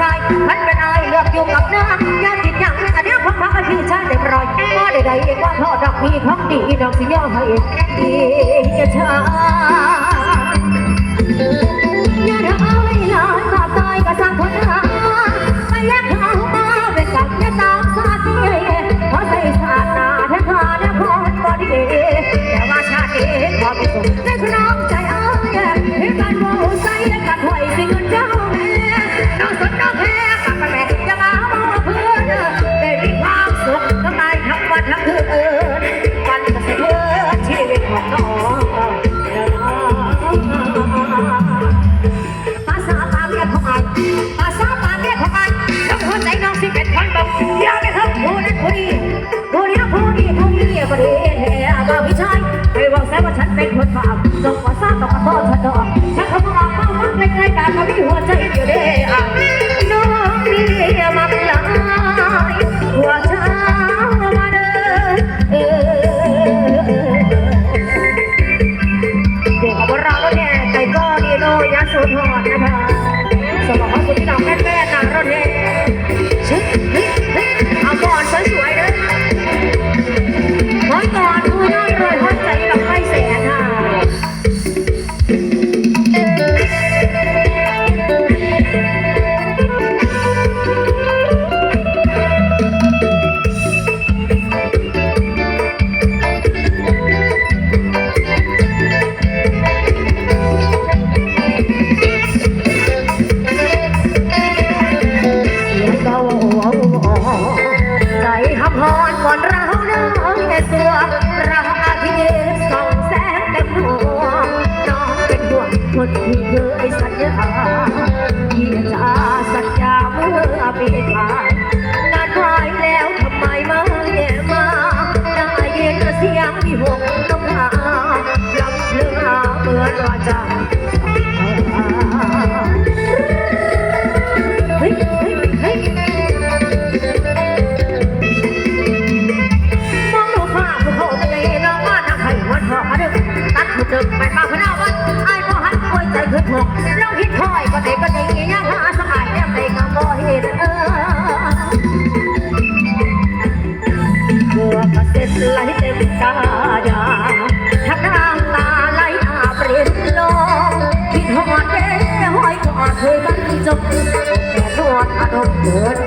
ชาย มันเป็นอายเลือกอยู่กับเนื้อยาติดยังอันเนี้ยพักพักพี่ชายเด็กรอยพ่อใดๆเองว่าพ่อดอกพี่ของดีดอกสิย่อให้ดีชาอย่าได้ลอยก็ตายก็สร้างคนหาไปแยกเขามาเป็นกับแค่ตามสาธิเพราะใส่ชาตินาแท้ขาแท้คนบ่ดีแต่ว่าชาตินี้พอมีสุขในคือน้องใจ วันนี้ผู้นี้ผู้นี้ผู้นี้ประเดี๋ยวว่าพี่ชายไปบอกแซว่าฉันเป็นคนบาปจงว่าทราบต่อขอโทษฉันดอกฉันขาบอกว่าฟังใกล้ๆกันมามีหัวใจเดียวเด้อน้องนี่มาเป็นหลายหัวช้างมาเด้อเด็กของเราเนี่ยใจก็ดีโนยาสูทอดนะคะสมองคุณที่เราแม่แม่นะรถเฮ ราอาทิตย์ส่องแสงเต็มหัวน้องเป็นห่วงคนที่เคยสัญญาที่จะสัญญาเมื่อปีผ่านงานหายแล้วทำไมไม่มาได้ยินเสียงมีหงต้องหาลำเลือเหมือนว่าจะ คือยใจขึ้นหกเราหิดถอยก็เด็กก็เด็กยังหาสหายแนมเด็กก็บ่เห็นเออเกือบเสร็จไหลเต็มตาอยาทักน้ำตาไหลอาเปลี่ยนลงคิดหอดเด้ห้อยกอดเคยมันจบแต่ทอดอารมณ์เกิด